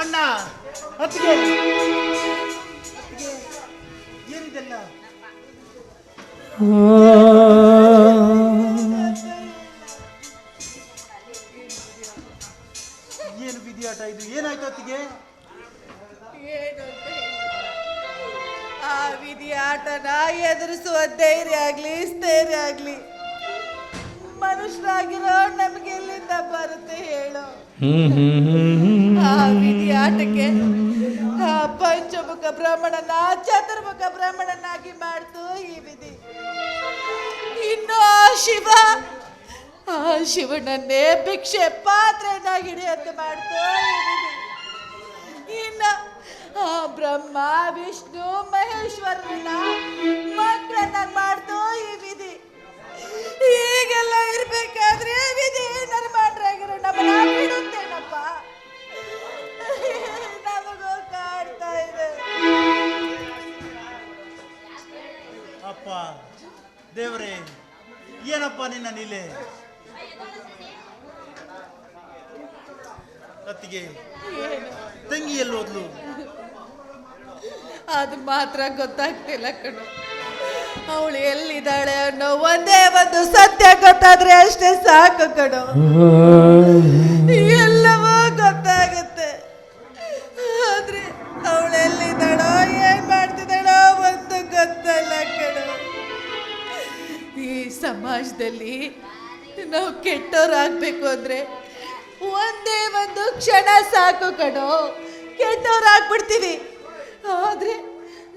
ಅಣ್ಣ ಅತ್ತಿಗೆ ಏನಿದೆಲ್ಲ? ಏನು ಬಿದಿಯಾಟ ಇದು? ಏನಾಯ್ತು ಅತ್ತಿಗೆ. ಆ ವಿಧಿ ಆಟನ ಎದುರಿಸುವ ಧೈರ್ಯ ಆಗ್ಲಿ ಸ್ಥೈರ್ಯ ಆಗ್ಲಿ. ಮನುಷ್ಯರಾಗಿರೋ ನಮ್ಗೆ ಎಲ್ಲಿಂದ ಬರುತ್ತೆ ಹೇಳು. ಆ ವಿಧಿ ಆಟಕ್ಕೆ ಆ ಪಂಚಮುಖ ಬ್ರಾಹ್ಮಣನ ಚತುರ್ಮುಖ ಬ್ರಾಹ್ಮಣನಾಗಿ ಮಾಡ್ತು ಈ ವಿಧಿ. ಇನ್ನು ಆ ಶಿವ ಆ ಶಿವನನ್ನೇ ಭಿಕ್ಷೆ ಪಾತ್ರೆಯನ್ನಾಗಿ ಹಿಡಿಯಂತೆ ಮಾಡ್ತು ಈ ವಿಧಿ. ಇನ್ನ ಆ ಬ್ರಹ್ಮ, ವಿಷ್ಣು, ಮಹೇಶ್ವರನ ಮಕ್ಕಳನ್ನ ಮಾಡ್ತು ಈ ವಿಧಿ. ಹೀಗೆಲ್ಲ ಇರ್ಬೇಕಾದ್ರೆ ವಿಧಿ ನಿರ್ಮಾಣರಾಗಿರೋ ನಮ್ಮನ್ನ ಬಿಡುತ್ತೇನಪ್ಪ. ನಮಗೂ ಕಾಡ್ತಾ ಇದೆ. ಅಪ್ಪ, ದೇವರೇ, ಏನಪ್ಪ ನಿನ್ನ ನೀಲೆ? ಅತ್ತಿಗೆ ಏನು ತಂಗಿ ಎಲ್ಲಿ ಹೋದ್ಲು. ಅದು ಮಾತ್ರ ಗೊತ್ತಾಗ್ತಿಲ್ಲ ಕಣು. ಅವಳು ಎಲ್ಲಿದ್ದಾಳೆ ಅನ್ನೋ ಒಂದೇ ಒಂದು ಸತ್ಯ ಗೊತ್ತಾದ್ರೆ ಅಷ್ಟೇ ಸಾಕು ಕಣು. ಎಲ್ಲವೂ ಗೊತ್ತಾಗುತ್ತೆ. ಆದ್ರೆ ಅವಳು ಎಲ್ಲಿದ್ದಾಳೋ, ಏನ್ ಮಾಡ್ತಿದ್ದಾಳೋ ಒಂದು ಗೊತ್ತಲ್ಲ ಕಣು. ಈ ಸಮಾಜದಲ್ಲಿ ನಾವು ಕೆಟ್ಟವರಾಗಬೇಕು ಅಂದ್ರೆ ಒಂದೇ ಒಂದು ಕ್ಷಣ ಸಾಕು ಕಣೋ. ಕೆಟ್ಟವರಾಗ್ಬಿಡ್ತೀವಿ ಆದ್ರೆ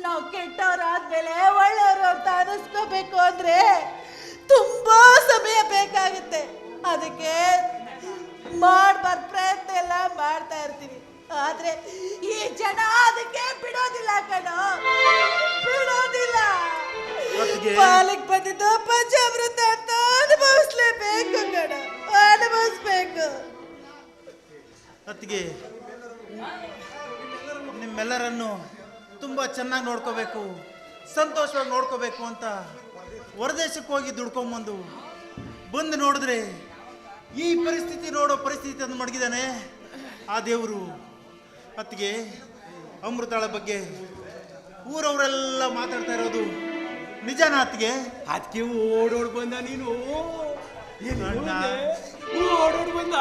ನಾವು ಕೆಟ್ಟವರಾದ್ಮೇಲೆ ಒಳ್ಳೆಯವರು ಅಂತ ಅನಿಸ್ಕೋಬೇಕು ಅಂದ್ರೆ ತುಂಬಾ ಸಮಯ ಬೇಕಾಗುತ್ತೆ. ಅದಕ್ಕೆ ಮಾಡ್ಬಾರ್ದು ಪ್ರಯತ್ನ ಎಲ್ಲ ಮಾಡ್ತಾ ಇರ್ತೀವಿ. ಆದ್ರೆ ಈ ಜನ ಅದಕ್ಕೆ ಬಿಡೋದಿಲ್ಲ ಕಣೋ. ಬಿಡೋದಿಲ್ಲ. ಬಾಲಕ್ ಬಂದಿದ್ದು ಪಂಚಾಮೃತ ಅಂತ ಅನುಭವಿಸ್ಲೇಬೇಕು ಕಣ. ಅನುಭವಿಸ್ಬೇಕು. ಅತ್ತಿಗೆ ನಿಮ್ಮೆಲ್ಲರನ್ನು ತುಂಬ ಚೆನ್ನಾಗಿ ನೋಡ್ಕೋಬೇಕು ಸಂತೋಷವಾಗಿ ನೋಡ್ಕೋಬೇಕು ಅಂತ ಹೊರದೇಶಕ್ಕೆ ಹೋಗಿ ದುಡ್ಕೊಂಬಂದು ಬಂದು ನೋಡಿದ್ರೆ ಈ ಪರಿಸ್ಥಿತಿ ನೋಡೋ ಪರಿಸ್ಥಿತಿ ತಂದು ಮಡಗಿದಾನೆ ಆ ದೇವರು. ಅತ್ತಿಗೆ ಅಮೃತಾಳ ಬಗ್ಗೆ ಊರವರೆಲ್ಲ ಮಾತಾಡ್ತಾ ಇರೋದು ನಿಜನಾ ಅತ್ತಿಗೆ? ಅದಕ್ಕೆ ಓಡೋಡ್ ಬಂದ ನೀನು. ಏನು ಅಣ್ಣ. ಓಡೋಡ್ ಬಂದ?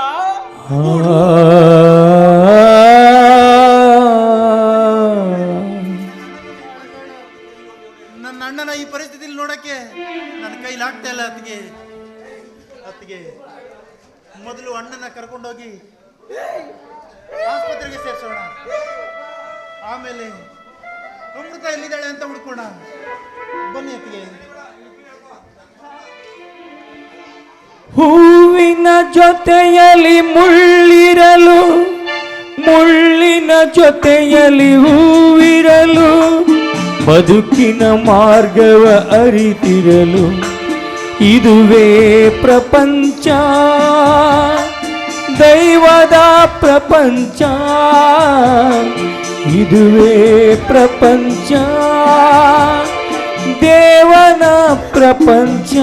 ಪರಿಸ್ಥಿತಿಲಿ ನನ್ನ ಕೈಲಿ ಆಗ್ತಾ ಇಲ್ಲ ಅತ್ತಿಗೆ. ಅತ್ತಿಗೆ. ಮೊದಲು ಅಣ್ಣನ ಕರ್ಕೊಂಡೋಗಿ ಆಸ್ಪತ್ರೆಗೆ ಸೇರಿಸೋಣ. ಆಮೇಲೆ ಅಮೃತ ಎಲ್ಲಿದ್ದಾಳೆ ಅಂತ ಹುಡ್ಕೋಣ. ಬನ್ನಿ ಅತ್ತಿಗೆ. ಹೂವಿನ ಜೊತೆಯಲ್ಲಿ ಮುಳ್ಳಿರಲು, ಮುಳ್ಳಿನ ಜೊತೆಯಲ್ಲಿ ಹೂವಿರಲು ಬದುಕಿನ ಮಾರ್ಗವ ಅರಿತಿರಲು ಇದುವೇ ಪ್ರಪಂಚ ದೈವದ ಪ್ರಪಂಚ ಇದುವೇ ಪ್ರಪಂಚ ದೇವನ ಪ್ರಪಂಚ